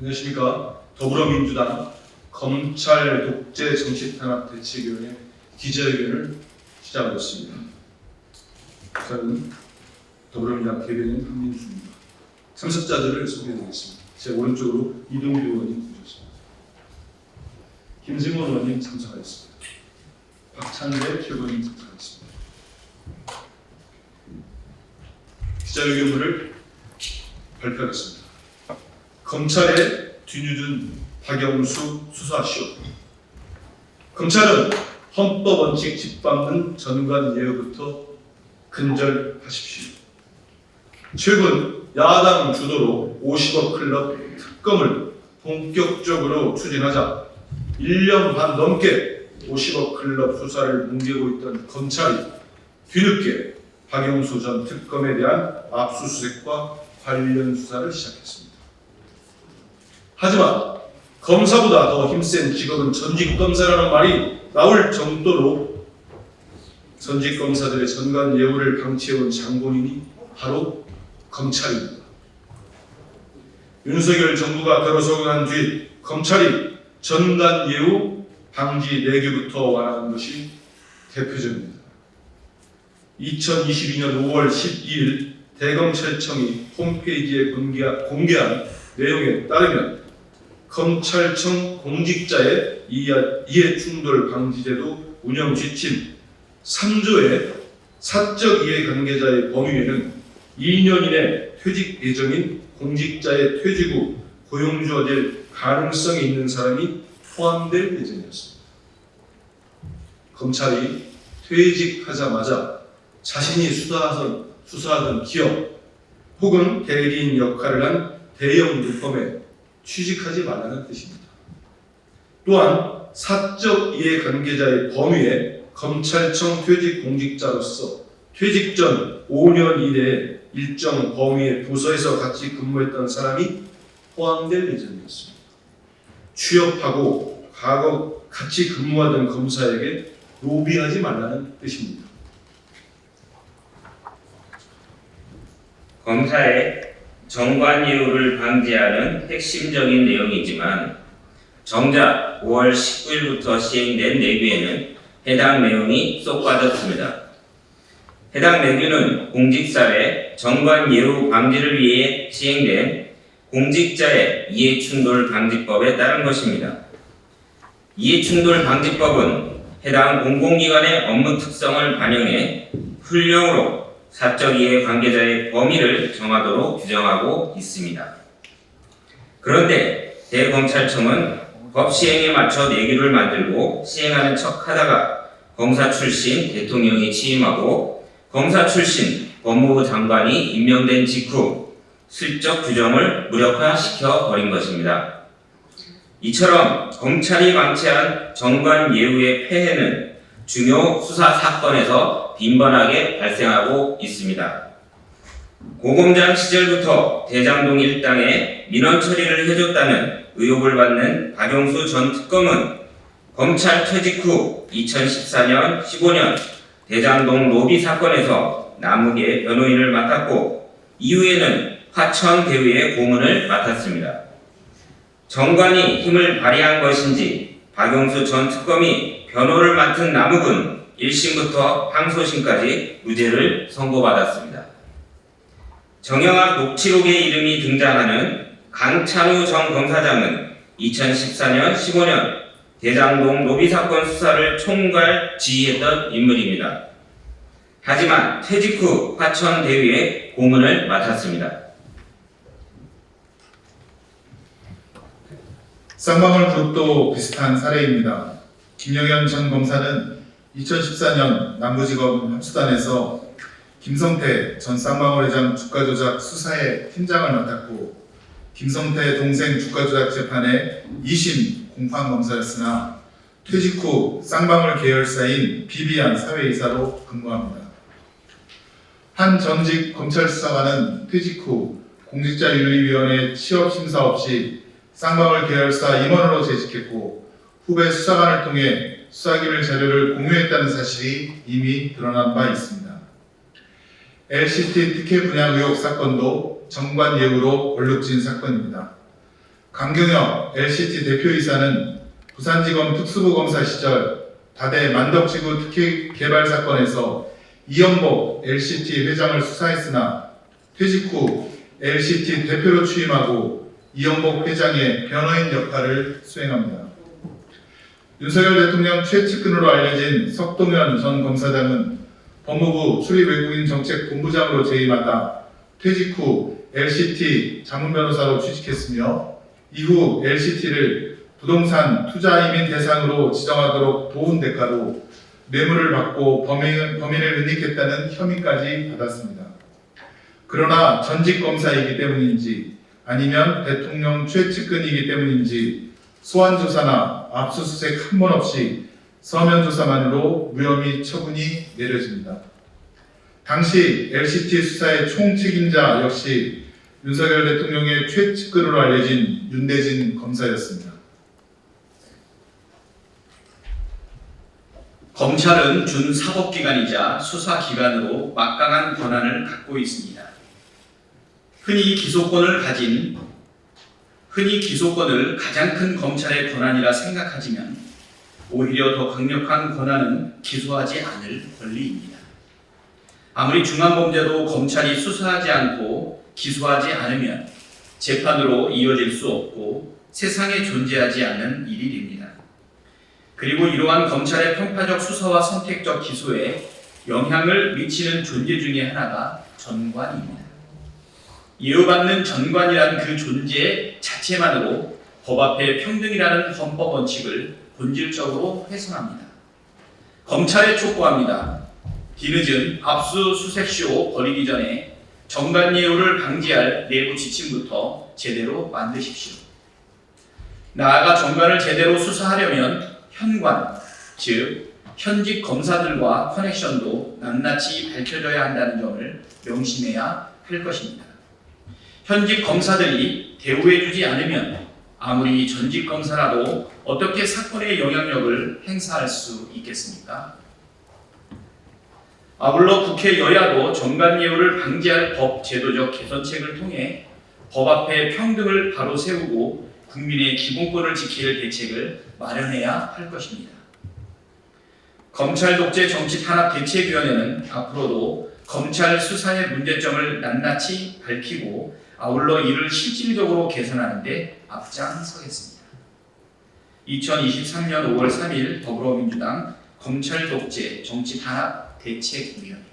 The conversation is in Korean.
안녕하십니까 더불어민주당 검찰 독재 정치 탄압 대책위원회 기자회견을 시작하겠습니다. 저는 더불어민주당 대변인 한민수입니다. 참석자들을 소개해드리겠습니다. 제 오른쪽으로 이동규 의원님 모셨습니다. 김승원 의원님 참석하였습니다. 박찬대 최고님 참석하였습니다. 기자회견문을 발표하겠습니다. 검찰의 뒤늦은 박영수 수사쇼. 검찰은 헌법 원칙 짓밟는 전관 예우부터 근절하십시오. 최근 야당 주도로 50억 클럽 특검을 본격적으로 추진하자 1년 반 넘게 50억 클럽 수사를 뭉개고 있던 검찰이 뒤늦게 박영수 전 특검에 대한 압수수색과 관련 수사를 시작했습니다. 하지만 검사보다 더 힘센 직업은 전직 검사라는 말이 나올 정도로 전직 검사들의 전관 예우를 방치해온 장본인이 바로 검찰입니다. 윤석열 정부가 들어서고 난뒤 검찰이 전관 예우 방지 내규부터 완화한 것이 대표적입니다. 2022년 5월 12일 대검찰청이 홈페이지에 공개한 내용에 따르면 검찰청 공직자의 이해, 이해 충돌 방지제도 운영 지침 3조의 사적 이해 관계자의 범위에는 2년 이내 퇴직 예정인 공직자의 퇴직 후 고용주어질 가능성이 있는 사람이 포함될 예정이었습니다. 검찰이 퇴직하자마자 자신이 수사하던, 수사하던 기업 혹은 대리인 역할을 한 대형 물품에 취직하지 말라는 뜻입니다. 또한 사적 이해 관계자의 범위에 검찰청 퇴직 공직자로서 퇴직 전 5년 이내에 일정 범위의 부서에서 같이 근무했던 사람이 포함될 예정이었습니다. 취업하고 과거 같이 근무하던 검사에게 로비하지 말라는 뜻입니다. 검사의 정관 예우를 방지하는 핵심적인 내용이지만 정작 5월 19일부터 시행된 내규에는 해당 내용이 쏙 빠졌습니다. 해당 내규는 공직사회 정관 예우 방지를 위해 시행된 공직자의 이해충돌 방지법에 따른 것입니다. 이해충돌 방지법은 해당 공공기관의 업무 특성을 반영해 훈령으로 사적 이해 관계자의 범위를 정하도록 규정하고 있습니다. 그런데 대검찰청은 법 시행에 맞춰 내규를 만들고 시행하는 척 하다가 검사 출신 대통령이 취임하고 검사 출신 법무부 장관이 임명된 직후 슬쩍 규정을 무력화시켜 버린 것입니다. 이처럼 검찰이 방치한 정관 예우의 폐해는 중요 수사 사건에서 빈번하게 발생하고 있습니다. 고검장 시절부터 대장동 일당에 민원 처리를 해줬다는 의혹을 받는 박영수 전 특검은 검찰 퇴직 후 2014년 15년 대장동 로비 사건에서 남욱의 변호인을 맡았고 이후에는 화천 대위의 고문을 맡았습니다. 정관이 힘을 발휘한 것인지 박영수 전 특검이 변호를 맡은 남욱은 1심부터 항소심까지 무죄를 선고받았습니다. 정영학 녹취록의 이름이 등장하는 강창우 전 검사장은 2014년 15년 대장동 로비 사건 수사를 총괄 지휘했던 인물입니다. 하지만 퇴직 후 화천 대위의 고문을 맡았습니다. 쌍방울 그룹도 비슷한 사례입니다. 김영현 전 검사는 2014년 남부지검 합수단에서 김성태 전 쌍방울 회장 주가 조작 수사의 팀장을 맡았고 김성태 동생 주가 조작 재판의 2심 공판 검사였으나 퇴직 후 쌍방울 계열사인 비비안 사회이사로 근무합니다. 한 전직 검찰 수사관은 퇴직 후 공직자윤리위원회 취업 심사 없이 쌍방울 계열사 임원으로 재직했고 후배 수사관을 통해 수사기밀 자료를 공유했다는 사실이 이미 드러난 바 있습니다. LCT 특혜 분양 의혹 사건도 정관 예우로 얼룩진 사건입니다. 강경혁 LCT 대표이사는 부산지검 특수부 검사 시절 다대 만덕지구 특혜 개발 사건에서 이영복 LCT 회장을 수사했으나 퇴직 후 LCT 대표로 취임하고 이영복 회장의 변호인 역할을 수행합니다. 윤석열 대통령 최측근으로 알려진 석동현 전 검사장은 법무부 출입외국인 정책 본부장으로 재임하다 퇴직 후 LCT 자문 변호사로 취직했으며 이후 LCT를 부동산 투자 이민 대상으로 지정하도록 도운 대가로 뇌물을 받고 범인, 범인을 은닉했다는 혐의까지 받았습니다. 그러나 전직 검사이기 때문인지 아니면 대통령 최측근이기 때문인지 소환 조사나 압수수색 한 번 없이 서면 조사만으로 무혐의 처분이 내려집니다. 당시 LCT 수사의 총 책임자 역시 윤석열 대통령의 최측근으로 알려진 윤대진 검사였습니다. 검찰은 준사법기관이자 수사기관으로 막강한 권한을 갖고 있습니다. 흔히 기소권을 가진 흔히 기소권을 가장 큰 검찰의 권한이라 생각하지만 오히려 더 강력한 권한은 기소하지 않을 권리입니다. 아무리 중앙범죄도 검찰이 수사하지 않고 기소하지 않으면 재판으로 이어질 수 없고 세상에 존재하지 않는 일일입니다. 그리고 이러한 검찰의 평파적 수사와 선택적 기소에 영향을 미치는 존재 중에 하나가 전관입니다. 예우받는 전관이란 그 존재 자체만으로 법 앞에 평등이라는 헌법 원칙을 본질적으로 훼손합니다. 검찰에 촉구합니다. 뒤늦은 압수수색쇼 벌이기 전에 정관예우를 방지할 내부 지침부터 제대로 만드십시오. 나아가 정관을 제대로 수사하려면 현관, 즉 현직 검사들과 커넥션도 낱낱이 밝혀져야 한다는 점을 명심해야 할 것입니다. 현직 검사들이 대우해주지 않으면 아무리 전직 검사라도 어떻게 사건의 영향력을 행사할 수 있겠습니까? 아울러 국회 여야도 정관예우를 방지할 법 제도적 개선책을 통해 법 앞에 평등을 바로 세우고 국민의 기본권을 지킬 대책을 마련해야 할 것입니다. 검찰 독재 정치 탄압 대책위원회는 앞으로도 검찰 수사의 문제점을 낱낱이 밝히고 아울러 이를 실질적으로 개선하는 데 앞장서겠습니다. 2023년 5월 3일 더불어민주당 검찰 독재 정치 탄압 대책위원회